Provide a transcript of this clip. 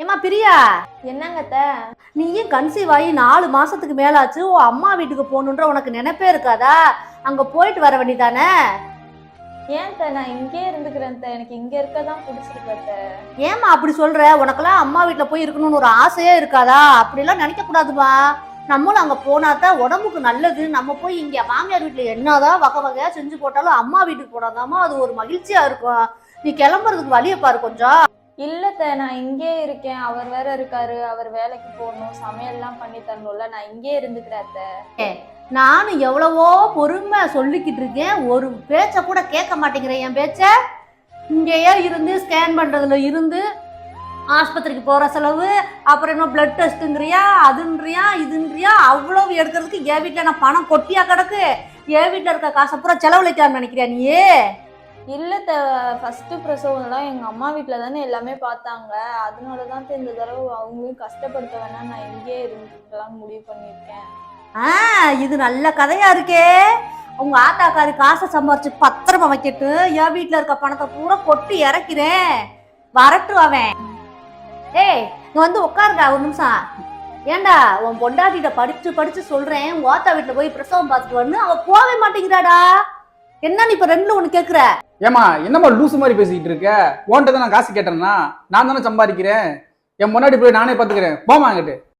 ஏமா பிரியா? என்னங்க அத்தை? நீயும் கன்சீவ் ஆகி நாலு மாசத்துக்கு மேலாச்சு உன் அம்மா வீட்டுக்கு போகணுன்ற உனக்கு நினைப்பே இருக்காதா? அங்க போயிட்டு வர வேண்டியதானே? ஏன் நான் இங்கே இருந்துக்கிறேன் எனக்கு இங்க இருக்க தான் பிடிச்சிருக்கு ஏமா அப்படி சொல்ற? உனக்கெல்லாம் அம்மா வீட்டுல போய் இருக்கணும்னு ஒரு ஆசையே இருக்காதா? அப்படிலாம் நினைக்க கூடாதுமா நம்மளும் அங்க போனாதான் உடம்புக்கு நல்லது. நம்ம போய் இங்க மாமியார் வீட்டுல என்னதான் வகை வகையா செஞ்சு போட்டாலும் அம்மா வீட்டுக்கு போனாதாம்மா அது ஒரு மகிழ்ச்சியா இருக்கும். நீ கிளம்புறதுக்கு வழிய பாரு கொஞ்சம். இல்ல நான் இங்கே இருக்கேன். அவர் வேற இருக்காரு. அவர் வேலைக்கு போகணும். சமையல்லாம் பண்ணி தரணும்ல. நான் இங்கே இருந்துக்கிறேன் நானும் எவ்வளவோ பொறுமை சொல்லிக்கிட்டு இருக்கேன். ஒரு பேச்ச கூட கேட்க மாட்டேங்கிறேன். என் பேச்ச இங்கேயே இருந்து ஸ்கேன் பண்றதுல இருந்து ஆஸ்பத்திரிக்கு போற செலவு அப்புறம் என்ன பிளட் டெஸ்ட்டுங்கிறியா அதுன்றியா இதுன்றியா அவ்வளவு எடுக்கிறதுக்கு என் வீட்டில் நான் பணம் கொட்டியா கிடக்கு? என் வீட்டில் இருக்க காசை பூரா செலவழிக்கான்னு நினைக்கிறேன் நீ இல்லை த ஃபஸ்ட்டு பிரசவம்லாம் எங்கள் அம்மா வீட்டில் தானே எல்லாமே பார்த்தாங்க. அதனால தான் இந்த தடவை அவங்களையும் கஷ்டப்படுத்த வேணாம். நான் இங்கேயே இருந்துலாம் முடிவு பண்ணியிருக்கேன். ஆ இது நல்ல கதையா இருக்கே. உங்க ஆத்தாக்காரி காசை சம்பாரிச்சு பத்திரமா வைக்கட்டு. என் வீட்டில் இருக்க பணத்தை பூரா கொட்டி இறக்கிறேன். வரட்டு அவன். ஏய் இங்கே வந்து உட்காருங்க ஒரு நிமிஷம். ஏன்டா உன் பொண்டாட்டிகிட்ட படிச்சு படிச்சு சொல்றேன். உங்க ஓத்தா வீட்டில் போய் பிரசவம் பார்த்துட்டு வந்து அவள் போகவே மாட்டேங்கிறாடா. என்ன இப்ப ரெண்டுல ஒண்ணு கேக்குற? ஏமா என்னம்மா லூசு மாதிரி பேசிக்கிட்டு இருக்க? உன்கிட்ட தான் நான் காசு கேட்டேன்னா நான் தானே சம்பாதிக்கிறேன்? என் முன்னாடி போய் நானே பாத்துக்கிறேன் போமா அங்கிட்டு